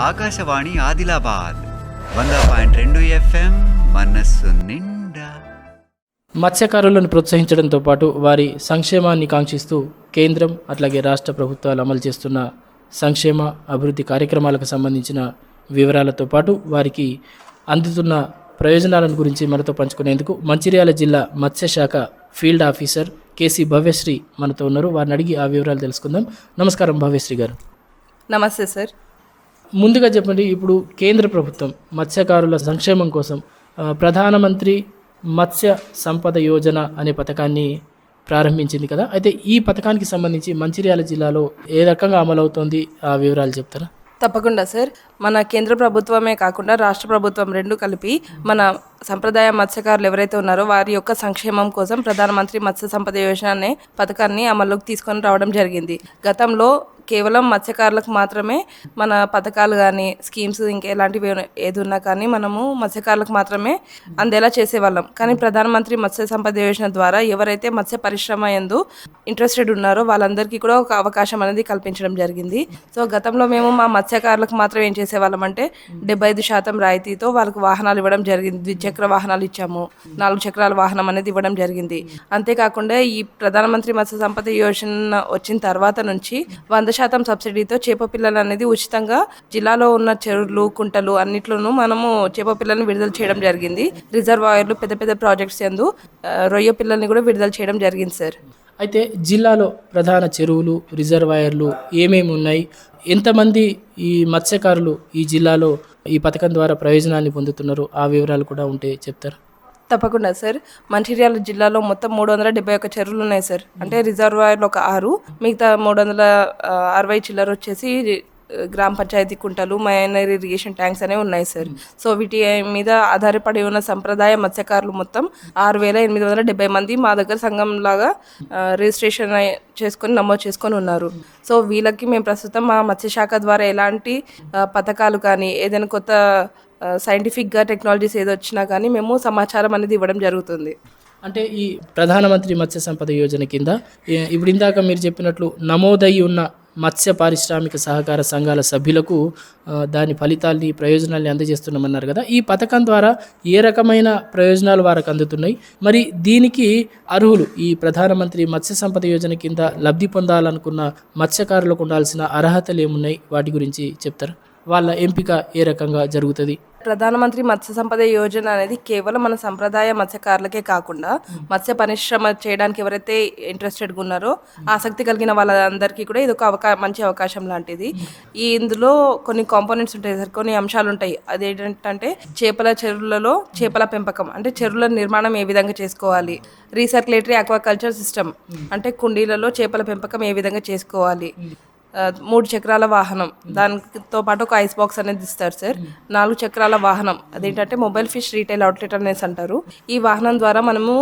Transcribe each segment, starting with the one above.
ఆకాశవాణి ఆదిలాబాద్ వంద పాయింట్ రెండు ఎఫ్ఎం మనస్సు నిండా. మత్స్యకారులను ప్రోత్సహించడంతో పాటు వారి సంక్షేమాన్ని కాంక్షిస్తూ కేంద్రం అట్లాగే రాష్ట్ర ప్రభుత్వాలు అమలు చేస్తున్న సంక్షేమ అభివృద్ధి కార్యక్రమాలకు సంబంధించిన వివరాలతో పాటు వారికి అందుతున్న ప్రయోజనాలను గురించి మనతో పంచుకునేందుకు మంచిర్యాల జిల్లా మత్స్యశాఖ ఫీల్డ్ ఆఫీసర్ కేసీ భవ్యశ్రీ మనతో ఉన్నారు. వారిని అడిగి ఆ వివరాలు తెలుసుకుందాం. నమస్కారం భవ్యశ్రీ గారు. నమస్తే సార్. ముందుగా చెప్పండి ఇప్పుడు కేంద్ర ప్రభుత్వం మత్స్యకారుల సంక్షేమం కోసం ప్రధానమంత్రి మత్స్య సంపద యోజన అనే పథకాన్ని ప్రారంభించింది కదా. అయితే ఈ పథకానికి సంబంధించి మంచిర్యాల జిల్లాలో ఏ రకంగా అమలవుతోంది? ఆ వివరాలు చెప్తారా? తప్పకుండా సార్. మన కేంద్ర ప్రభుత్వమే కాకుండా రాష్ట్ర ప్రభుత్వం రెండు కలిపి మన సంప్రదాయ మత్స్యకారులు ఎవరైతే ఉన్నారో వారి యొక్క సంక్షేమం కోసం ప్రధానమంత్రి మత్స్య సంపద యోజన అనే పథకాన్ని అమల్లోకి తీసుకొని రావడం జరిగింది. గతంలో కేవలం మత్స్యకారులకు మాత్రమే మన పథకాలు కానీ స్కీమ్స్ ఇంకా ఎలాంటివి ఏది ఉన్నా కానీ మనము మత్స్యకారులకు మాత్రమే అందేలా చేసేవాళ్ళం. కానీ ప్రధానమంత్రి మత్స్య సంపద యోజన ద్వారా ఎవరైతే మత్స్య పరిశ్రమ ఎందు ఇంట్రెస్టెడ్ ఉన్నారో వాళ్ళందరికీ కూడా ఒక అవకాశం అనేది కల్పించడం జరిగింది. సో గతంలో మేము మా మత్స్యకారులకు మాత్రం ఏం చేసేవాళ్ళం అంటే డెబ్బై ఐదు శాతం రాయితీతో వాళ్ళకి వాహనాలు ఇవ్వడం జరిగింది. ద్విచక్ర వాహనాలు ఇచ్చాము. నాలుగు చక్రాల వాహనం అనేది ఇవ్వడం జరిగింది. అంతేకాకుండా ఈ ప్రధానమంత్రి మత్స్య సంపద యోజన వచ్చిన తర్వాత నుంచి వంద శాతం సబ్సిడీతో చేప పిల్లలు అనేది ఉచితంగా జిల్లాలో ఉన్న చెరువులు కుంటలు అన్నిట్లోనూ మనము చేప పిల్లల్ని విడుదల చేయడం జరిగింది. రిజర్వాయర్లు పెద్ద పెద్ద ప్రాజెక్ట్స్ ఎందు రొయ్య పిల్లల్ని కూడా విడుదల చేయడం జరిగింది సార్. అయితే జిల్లాలో ప్రధాన చెరువులు రిజర్వాయర్లు ఏమేమి ఉన్నాయి? ఎంతమంది ఈ మత్స్యకారులు ఈ జిల్లాలో ఈ పథకం ద్వారా ప్రయోజనాన్ని పొందుతున్నారు? ఆ వివరాలు కూడా ఉంటే చెప్తారు? తప్పకుండా సార్ మంచిర్యాల జిల్లాలో మొత్తం మూడు వందల డెబ్బై ఒక చెరువులు ఉన్నాయి సార్ అంటే రిజర్వాయర్లు ఒక ఆరు మిగతా మూడు వందల అరవై చిల్లర వచ్చేసి గ్రామ పంచాయతీ కుంటలు మైనర్ ఇరిగేషన్ ట్యాంక్స్ అనేవి ఉన్నాయి సార్ సో వీటి మీద ఆధారపడి ఉన్న సంప్రదాయ మత్స్యకారులు మొత్తం ఆరు వేల ఎనిమిది వందల డెబ్బై మంది మా దగ్గర సంఘం లాగా రిజిస్ట్రేషన్ చేసుకొని నమోదు చేసుకొని ఉన్నారు. సో వీళ్ళకి మేము ప్రస్తుతం మా మత్స్యశాఖ ద్వారా ఎలాంటి పథకాలు కానీ ఏదైనా కొత్త సైంటిఫిక్గా టెక్నాలజీస్ ఏది వచ్చినా కానీ మేము సమాచారం అనేది ఇవ్వడం జరుగుతుంది. అంటే ఈ ప్రధానమంత్రి మత్స్య సంపద యోజన కింద ఇప్పుడు ఇందాక మీరు చెప్పినట్లు నమోదయి ఉన్న మత్స్య పారిశ్రామిక సహకార సంఘాల సభ్యులకు దాని ఫలితాల్ని ప్రయోజనాల్ని అందజేస్తున్నామన్నారు కదా. ఈ పథకం ద్వారా ఏ రకమైన ప్రయోజనాలు వారికి అందుతున్నాయి? మరి దీనికి అర్హులు ఈ ప్రధానమంత్రి మత్స్య సంపద యోజన కింద లబ్ధి పొందాలనుకున్న మత్స్యకారులకు ఉండాల్సిన అర్హతలు ఏమున్నాయి? వాటి గురించి చెప్తారా? వాళ్ళ ఎంపిక ఏ రకంగా జరుగుతుంది? ప్రధానమంత్రి మత్స్య సంపద యోజన అనేది కేవలం మన సంప్రదాయ మత్స్యకారులకే కాకుండా మత్స్య పరిశ్రమ చేయడానికి ఎవరైతే ఇంట్రెస్టెడ్గా ఉన్నారో ఆసక్తి కలిగిన వాళ్ళందరికీ కూడా ఇది ఒక అవకా మంచి అవకాశం లాంటిది. ఈ ఇందులో కొన్ని కాంపోనెంట్స్ ఉంటాయి సార్ కొన్ని అంశాలు ఉంటాయి అదేంటంటే చేపల చెరువులలో చేపల పెంపకం అంటే చెరువుల నిర్మాణం ఏ విధంగా చేసుకోవాలి రీసర్క్యులేటరీ ఆక్వాకల్చర్ సిస్టమ్ అంటే కుండీలలో చేపల పెంపకం ఏ విధంగా చేసుకోవాలి మూడు చక్రాల వాహనం. దానితో పాటు ఒక ఐస్ బాక్స్ అనేది ఇస్తారు సార్. నాలుగు చక్రాల వాహనం. అదేంటంటే మొబైల్ ఫిష్ రీటైల్ అవుట్లెట్ అనేసి అంటారు. ఈ వాహనం ద్వారా మనము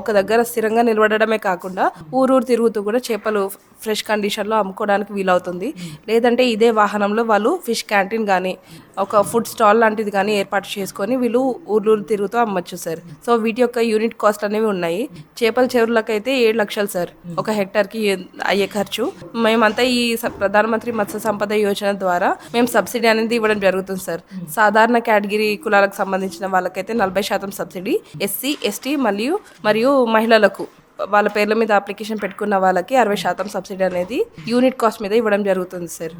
ఒక దగ్గర స్థిరంగా నిలబడమే కాకుండా ఊరూరు తిరుగుతూ కూడా చేపలు ఫ్రెష్ కండిషన్లో అమ్ముకోవడానికి వీలవుతుంది. లేదంటే ఇదే వాహనంలో వాళ్ళు ఫిష్ క్యాంటీన్ కానీ ఒక ఫుడ్ స్టాల్ లాంటిది కానీ ఏర్పాటు చేసుకొని వీళ్ళు ఊర్లూరు తిరుగుతూ అమ్మచ్చు సార్. సో వీటి యొక్క యూనిట్ కాస్ట్ అనేవి ఉన్నాయి. చేపల చెరువులకైతే ఏడు లక్షలు సార్. ఒక హెక్టార్కి అయ్యే ఖర్చు. మేమంతా ఈ స- ప్రధానమంత్రి మత్స్య సంపద యోజన ద్వారా మేము సబ్సిడీ అనేది ఇవ్వడం జరుగుతుంది సార్. సాధారణ కేటగిరీ కులాలకు సంబంధించిన వాళ్ళకైతే నలభై శాతం సబ్సిడీ ఎస్సీ ఎస్టీ మరియు మరియు మహిళలకు. వాళ్ళ పేర్ల మీద అప్లికేషన్ పెట్టుకున్న వాళ్ళకి అరవై శాతం సబ్సిడీ అనేది యూనిట్ కాస్ట్ మీద ఇవ్వడం జరుగుతుంది సార్.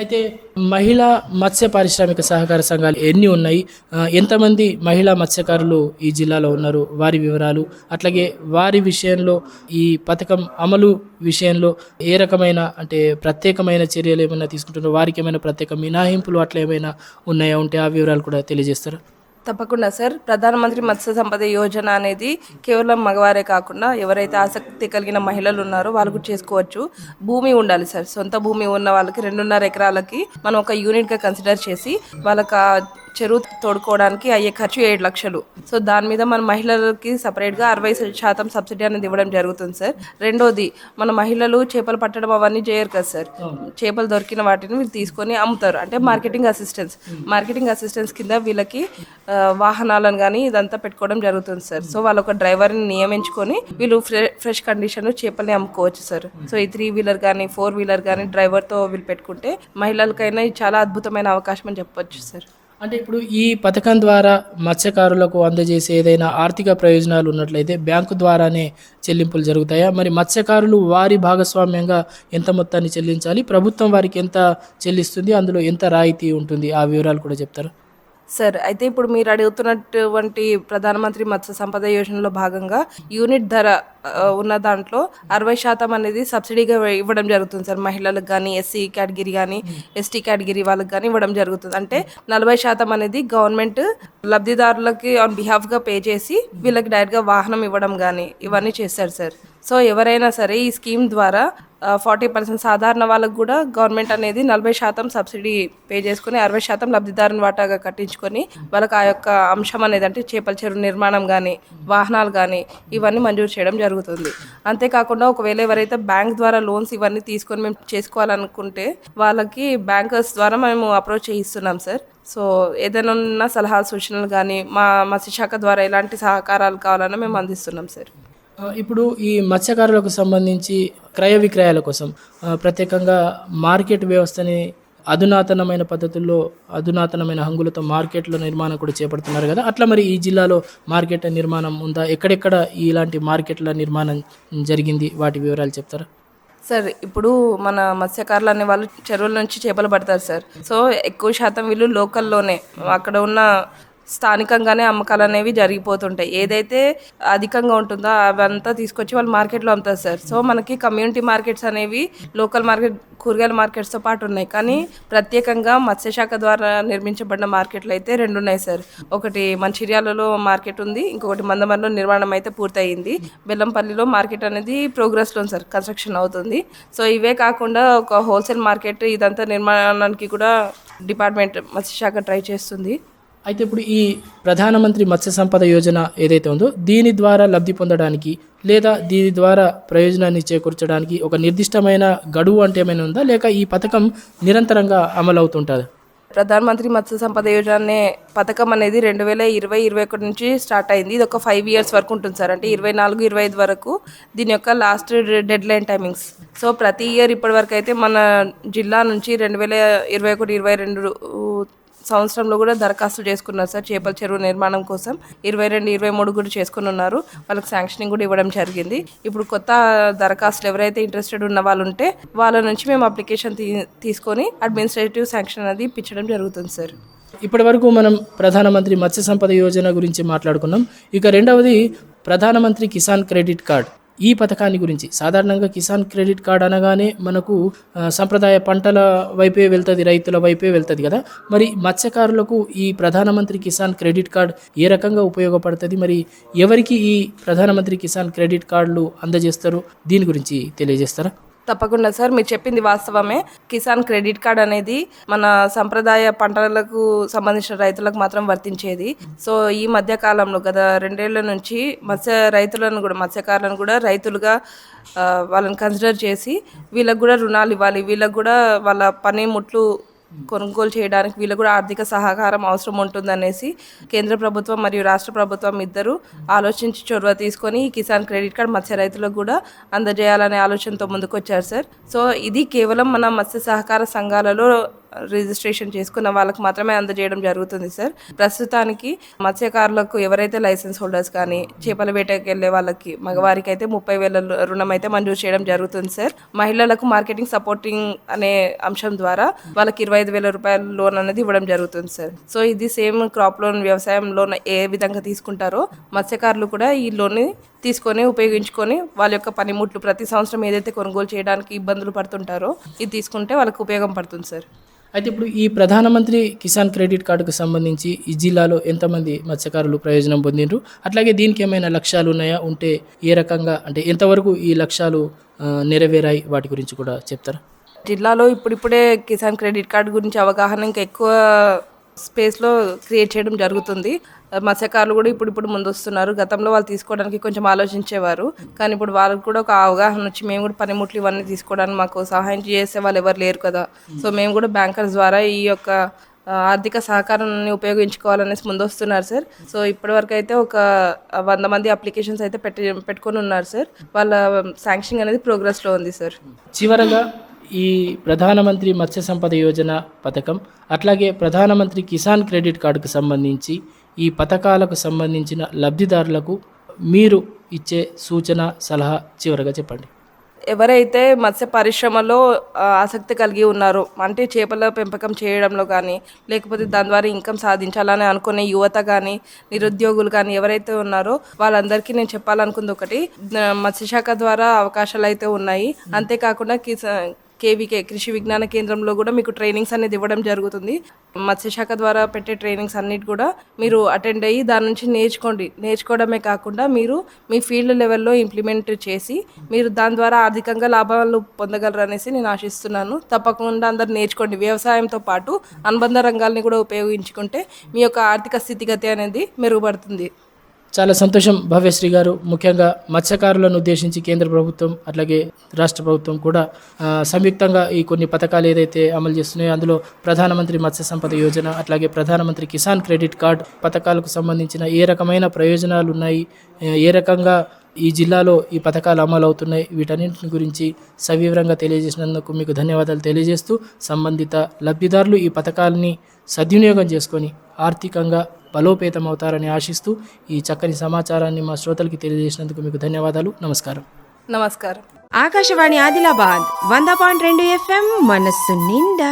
అయితే మహిళా మత్స్య పారిశ్రామిక సహకార సంఘాలు ఎన్ని ఉన్నాయి? ఎంతమంది మహిళా మత్స్యకారులు ఈ జిల్లాలో ఉన్నారు? వారి వివరాలు అట్లాగే వారి విషయంలో ఈ పథకం అమలు విషయంలో ఏ రకమైన అంటే ప్రత్యేకమైన చర్యలు ఏమైనా తీసుకుంటున్నారు? వారికి ఏమైనా ప్రత్యేక మినహాయింపులు అట్లా ఏమైనా ఉన్నాయా? ఉంటే ఆ వివరాలు కూడా తెలియజేస్తారా? తప్పకుండా సార్. ప్రధానమంత్రి మత్స్య సంపద యోజన అనేది కేవలం మగవారే కాకుండా ఎవరైతే ఆసక్తి కలిగిన మహిళలు ఉన్నారో వాళ్ళు కూడా చేసుకోవచ్చు. భూమి ఉండాలి సార్. సొంత భూమి ఉన్న వాళ్ళకి రెండున్నర ఎకరాలకి మనం ఒక యూనిట్గా కన్సిడర్ చేసి వాళ్ళకి చెరువు తోడుకోవడానికి అయ్యే ఖర్చు ఏడు లక్షలు. సో దాని మీద మన మహిళలకి సపరేట్గా అరవై శాతం సబ్సిడీ అనేది ఇవ్వడం జరుగుతుంది సార్. రెండోది మన మహిళలు చేపలు పట్టడం అవన్నీ చేయరు కదా సార్. చేపలు దొరికిన వాటిని వీళ్ళు తీసుకొని అమ్ముతారు. అంటే మార్కెటింగ్ అసిస్టెన్స్ మార్కెటింగ్ అసిస్టెన్స్ కింద వీళ్ళకి వాహనాలను కానీ ఇదంతా పెట్టుకోవడం జరుగుతుంది సార్. సో వాళ్ళు ఒక డ్రైవర్ని నియమించుకొని వీళ్ళు ఫ్రె ఫ్రెష్ కండిషన్లో చేపల్ని అమ్ముకోవచ్చు సార్. సో ఈ త్రీ వీలర్ కానీ ఫోర్ వీలర్ కానీ డ్రైవర్తో వీళ్ళు పెట్టుకుంటే మహిళలకైనా ఇది చాలా అద్భుతమైన అవకాశం అని చెప్పొచ్చు సార్. అంటే ఇప్పుడు ఈ పథకం ద్వారా మత్స్యకారులకు అందజేసే ఏదైనా ఆర్థిక ప్రయోజనాలు ఉన్నట్లయితే బ్యాంకు ద్వారానే చెల్లింపులు జరుగుతాయా? మరి మత్స్యకారులు వారి భాగస్వామ్యంగా ఎంత మొత్తాన్ని చెల్లించాలి? ప్రభుత్వం వారికి ఎంత చెల్లిస్తుంది? అందులో ఎంత రాయితీ ఉంటుంది? ఆ వివరాలు కూడా చెప్తారు? సార్ అయితే ఇప్పుడు మీరు అడుగుతున్నటువంటి ప్రధానమంత్రి మత్స్య సంపద యోజనలో భాగంగా యూనిట్ ధర ఉన్న దాంట్లో అరవై శాతం అనేది సబ్సిడీగా ఇవ్వడం జరుగుతుంది సార్. మహిళలకు కానీ ఎస్సీ కేటగిరీ కానీ ఎస్టీ కేటగిరీ వాళ్ళకి కానీ ఇవ్వడం జరుగుతుంది. అంటే నలభై శాతం అనేది గవర్నమెంట్ లబ్ధిదారులకి ఆన్ బిహాఫ్గా పే చేసి వీళ్ళకి డైరెక్ట్గా వాహనం ఇవ్వడం కానీ ఇవన్నీ చేస్తారు సార్. సో ఎవరైనా సరే ఈ స్కీమ్ ద్వారా ఫార్టీ పర్సెంట్ సాధారణ వాళ్ళకు కూడా గవర్నమెంట్ అనేది నలభై శాతం సబ్సిడీ పే చేసుకుని అరవై శాతం లబ్ధిదారుని వాటాగా కట్టించుకొని వాళ్ళకి ఆ యొక్క అంశం అనేది అంటే చేపల చెరువు నిర్మాణం కానీ వాహనాలు కానీ ఇవన్నీ మంజూరు చేయడం జరుగుతుంది. జరుగుతుంది. అంతేకాకుండా ఒకవేళ ఎవరైతే బ్యాంక్ ద్వారా లోన్స్ ఇవన్నీ తీసుకొని మేము చేసుకోవాలనుకుంటే వాళ్ళకి బ్యాంకర్స్ ద్వారా మేము అప్రోచ్ చేయిస్తున్నాం సార్. సో ఏదైనా ఉన్న సలహాలు సూచనలు కానీ మా మత్స్యశాఖ ద్వారా ఎలాంటి సహకారాలు కావాలన్నా మేము అందిస్తున్నాం సార్. ఇప్పుడు ఈ మత్స్యకారులకు సంబంధించి క్రయ విక్రయాల కోసం ప్రత్యేకంగా మార్కెట్ వ్యవస్థని అధునాతనమైన పద్ధతుల్లో అధునాతనమైన హంగులతో మార్కెట్ల నిర్మాణం కూడా చేపడుతున్నారు కదా. అట్లా మరి ఈ జిల్లాలో మార్కెట్ నిర్మాణం ఉందా? ఎక్కడెక్కడ ఇలాంటి మార్కెట్ల నిర్మాణం జరిగింది? వాటి వివరాలు చెప్తారా? సార్ ఇప్పుడు మన మత్స్యకారులు అనే వాళ్ళు చెరువుల నుంచి చేపలు పడతారు సార్. సో ఎక్కువ శాతం వీళ్ళు లోకల్లోనే. అక్కడ ఉన్న స్థానికంగానే అమ్మకాలు అనేవి జరిగిపోతుంటాయి. ఏదైతే అధికంగా ఉంటుందో అవంతా తీసుకొచ్చి వాళ్ళు మార్కెట్లో అమ్ముతారు సార్. సో మనకి కమ్యూనిటీ మార్కెట్స్ అనేవి లోకల్ మార్కెట్ కూరగాయల మార్కెట్స్తో పాటు ఉన్నాయి. కానీ ప్రత్యేకంగా మత్స్యశాఖ ద్వారా నిర్మించబడిన మార్కెట్లు అయితే రెండు ఉన్నాయి సార్. ఒకటి మంచిర్యాలలో మార్కెట్ ఉంది ఇంకొకటి మందమరిలో నిర్మాణం అయితే పూర్తయింది. బెల్లంపల్లిలో మార్కెట్ అనేది ప్రోగ్రెస్లో సార్ కన్స్ట్రక్షన్ అవుతుంది. సో ఇవే కాకుండా ఒక హోల్సేల్ మార్కెట్ ఇదంతా నిర్మాణానికి కూడా డిపార్ట్మెంట్ మత్స్యశాఖ ట్రై చేస్తుంది. అయితే ఇప్పుడు ఈ ప్రధానమంత్రి మత్స్య సంపద యోజన ఏదైతే ఉందో దీని ద్వారా లబ్ధి పొందడానికి లేదా దీని ద్వారా ప్రయోజనాన్ని చేకూర్చడానికి ఒక నిర్దిష్టమైన గడువు అంటే ఏమైనా ఉందా? లేక ఈ పథకం నిరంతరంగా అమలు అవుతుంటుందా ప్రధానమంత్రి మత్స్య సంపద యోజన అనే పథకం అనేది రెండు వేల ఇరవై ఇరవై ఒకటి నుంచి స్టార్ట్ అయింది. ఇది ఒక ఫైవ్ ఇయర్స్ వరకు ఉంటుంది సార్. అంటే ఇరవై నాలుగు ఇరవై ఐదు వరకు దీని యొక్క last deadline timings so ప్రతి ఇయర్ ఇప్పటి వరకు అయితే మన జిల్లా నుంచి రెండు వేల ఇరవై ఒకటి ఇరవై రెండు సంవత్సరంలో కూడా దరఖాస్తు చేసుకున్నారు సార్ చేపల చెరువు నిర్మాణం కోసం. ఇరవై రెండు ఇరవై మూడు కూడా చేసుకుని ఉన్నారు. వాళ్ళకి శాంక్షనింగ్ కూడా ఇవ్వడం జరిగింది. ఇప్పుడు కొత్త దరఖాస్తులు ఎవరైతే ఇంట్రెస్టెడ్ ఉన్న వాళ్ళు ఉంటే వాళ్ళ నుంచి మేము అప్లికేషన్ తీ తీసుకొని అడ్మినిస్ట్రేటివ్ శాంక్షన్ అనేది ఇప్పించడం జరుగుతుంది సార్. ఇప్పటి వరకు మనం ప్రధానమంత్రి మత్స్య సంపద యోజన గురించి మాట్లాడుకున్నాం. ఇక రెండవది ప్రధానమంత్రి కిసాన్ క్రెడిట్ కార్డ్. ఈ పథకాన్ని గురించి. సాధారణంగా కిసాన్ క్రెడిట్ కార్డ్ అనగానే మనకు సంప్రదాయ పంటల వైపే వెళ్తుంది రైతుల వైపే వెళ్తుంది కదా. మరి మత్స్యకారులకు ఈ ప్రధానమంత్రి కిసాన్ క్రెడిట్ కార్డ్ ఏ రకంగా ఉపయోగపడుతుంది? మరి ఎవరికి ఈ ప్రధానమంత్రి కిసాన్ క్రెడిట్ కార్డులు అందజేస్తారు? దీని గురించి తెలియజేస్తారా? తప్పకుండా సార్ మీరు చెప్పింది వాస్తవమే. కిసాన్ క్రెడిట్ కార్డ్ అనేది మన సంప్రదాయ పంటలకు సంబంధించిన రైతులకు మాత్రం వర్తించేది. సో ఈ మధ్య కాలంలో గత రెండేళ్ళ నుంచి మత్స్య రైతులను కూడా మత్స్యకారులను కూడా రైతులుగా వాళ్ళని కన్సిడర్ చేసి వీళ్ళకు కూడా రుణాలు ఇవ్వాలి వీళ్ళకు కూడా వాళ్ళ పనిముట్లు కొనుగోలు చేయడానికి వీళ్ళకు కూడా ఆర్థిక సహకారం అవసరం ఉంటుందనేసి కేంద్ర ప్రభుత్వం మరియు రాష్ట్ర ప్రభుత్వం ఇద్దరు ఆలోచించి చొరవ తీసుకొని ఈ కిసాన్ క్రెడిట్ కార్డ్ మత్స్య రైతులకు కూడా అందజేయాలనే ఆలోచనతో ముందుకు వచ్చారు సార్. సో ఇది కేవలం మన మత్స్య సహకార సంఘాలలో రిజిస్ట్రేషన్ చేసుకున్న వాళ్ళకి మాత్రమే అందజేయడం జరుగుతుంది సార్. ప్రస్తుతానికి మత్స్యకారులకు ఎవరైతే లైసెన్స్ హోల్డర్స్ కానీ చేపల వేటకి వెళ్ళే వాళ్ళకి మగవారికి అయితే ముప్పై వేల రుణం అయితే మంజూరు చేయడం జరుగుతుంది సార్. మహిళలకు మార్కెటింగ్ సపోర్టింగ్ అనే అంశం ద్వారా వాళ్ళకి ఇరవై ఐదు వేల రూపాయల లోన్ అనేది ఇవ్వడం జరుగుతుంది సార్. సో ఇది సేమ్ క్రాప్ లోన్ వ్యవసాయం లోన్ ఏ విధంగా తీసుకుంటారో మత్స్యకారులు కూడా ఈ లోన్ తీసుకొని ఉపయోగించుకొని వాళ్ళ యొక్క పనిముట్లు ప్రతి సంవత్సరం ఏదైతే కొనుగోలు చేయడానికి ఇబ్బందులు పడుతుంటారో ఇది తీసుకుంటే వాళ్ళకి ఉపయోగం పడుతుంది సార్. అయితే ఇప్పుడు ఈ ప్రధానమంత్రి కిసాన్ క్రెడిట్ కార్డుకు సంబంధించి ఈ జిల్లాలో ఎంతమంది మత్స్యకారులు ప్రయోజనం పొందిండ్రు? అట్లాగే దీనికి ఏమైనా లక్ష్యాలు ఉన్నాయా? ఉంటే ఏ రకంగా అంటే ఎంతవరకు ఈ లక్ష్యాలు నెరవేరాయి? వాటి గురించి కూడా చెప్తారా? జిల్లాలో ఇప్పుడిప్పుడే కిసాన్ క్రెడిట్ కార్డు గురించి అవగాహన ఇంకా ఎక్కువ స్పేస్లో క్రియేట్ చేయడం జరుగుతుంది. మత్స్యకారులు కూడా ఇప్పుడు ఇప్పుడు ముందు వస్తున్నారు గతంలో వాళ్ళు తీసుకోవడానికి కొంచెం ఆలోచించేవారు. కానీ ఇప్పుడు వాళ్ళకి కూడా ఒక అవగాహన వచ్చి మేము కూడా పనిముట్లు ఇవన్నీ తీసుకోవడానికి మాకు సహాయం చేసే వాళ్ళు ఎవరు లేరు కదా. సో మేము కూడా బ్యాంకర్స్ ద్వారా ఈ యొక్క ఆర్థిక సహకారాన్ని ఉపయోగించుకోవాలనేసి ముందు వస్తున్నారు సార్. సో ఇప్పటివరకు అయితే ఒక వంద మంది అప్లికేషన్స్ అయితే పెట్టి పెట్టుకొని ఉన్నారు సార్. వాళ్ళ శాంక్షన్ అనేది ప్రోగ్రెస్లో ఉంది సార్. చివరగా ఈ ప్రధానమంత్రి మత్స్య సంపద యోజన పథకం అట్లాగే ప్రధానమంత్రి కిసాన్ క్రెడిట్ కార్డుకు సంబంధించి ఈ పథకాలకు సంబంధించిన లబ్ధిదారులకు మీరు ఇచ్చే సూచన సలహా చివరగా చెప్పండి. ఎవరైతే మత్స్య పరిశ్రమలో ఆసక్తి కలిగి ఉన్నారో అంటే చేపల పెంపకం చేయడంలో కానీ లేకపోతే దాని ద్వారా ఇన్కమ్ సాధించాలని అనుకునే యువత కానీ నిరుద్యోగులు కానీ ఎవరైతే ఉన్నారో వాళ్ళందరికీ నేను చెప్పాలనుకుంది ఒకటి మత్స్యశాఖ ద్వారా అవకాశాలు అయితే ఉన్నాయి. అంతేకాకుండా కిసా కేవీకే కృషి విజ్ఞాన కేంద్రంలో కూడా మీకు ట్రైనింగ్స్ అనేది ఇవ్వడం జరుగుతుంది. మత్స్యశాఖ ద్వారా పెట్టే ట్రైనింగ్స్ అన్నిటి కూడా మీరు అటెండ్ అయ్యి దాని నుంచి నేర్చుకోండి. నేర్చుకోవడమే కాకుండా మీరు మీ ఫీల్డ్ లెవెల్లో ఇంప్లిమెంట్ చేసి మీరు దాని ద్వారా ఆర్థికంగా లాభాలు పొందగలరు అనేసి నేను ఆశిస్తున్నాను. తప్పకుండా అందరు నేర్చుకోండి. వ్యవసాయంతో పాటు అనుబంధ రంగాల్ని కూడా ఉపయోగించుకుంటే మీ యొక్క ఆర్థిక స్థితిగతి అనేది మెరుగుపడుతుంది. చాలా సంతోషం. భవ్యశ్రీ గారు ముఖ్యంగా మత్స్యకారులను ఉద్దేశించి కేంద్ర ప్రభుత్వం అట్లాగే రాష్ట్ర ప్రభుత్వం కూడా సంయుక్తంగా ఈ కొన్ని పథకాలు ఏదైతే అమలు చేస్తున్నాయో అందులో ప్రధానమంత్రి మత్స్య సంపద యోజన అట్లాగే ప్రధానమంత్రి కిసాన్ క్రెడిట్ కార్డ్ పథకాలకు సంబంధించిన ఏ రకమైన ప్రయోజనాలు ఉన్నాయి ఏ- ఏ రకంగా ఈ జిల్లాలో ఈ పథకాలు అమలు అవుతున్నాయి వీటన్నింటిని గురించి సవివరంగా తెలియజేసినందుకు మీకు ధన్యవాదాలు తెలియజేస్తూ సంబంధిత లబ్ధిదారులు ఈ పథకాలని సద్వినియోగం చేసుకొని ఆర్థికంగా బలోపేతం అవుతారని ఆశిస్తూ ఈ చక్కని సమాచారాన్ని మా శ్రోతలకి తెలియజేసినందుకు మీకు ధన్యవాదాలు. నమస్కారం. నమస్కారం. ఆకాశవాణి ఆదిలాబాద్ వంద పాయింట్ రెండు ఎఫ్ఎం మనస్సు నిండా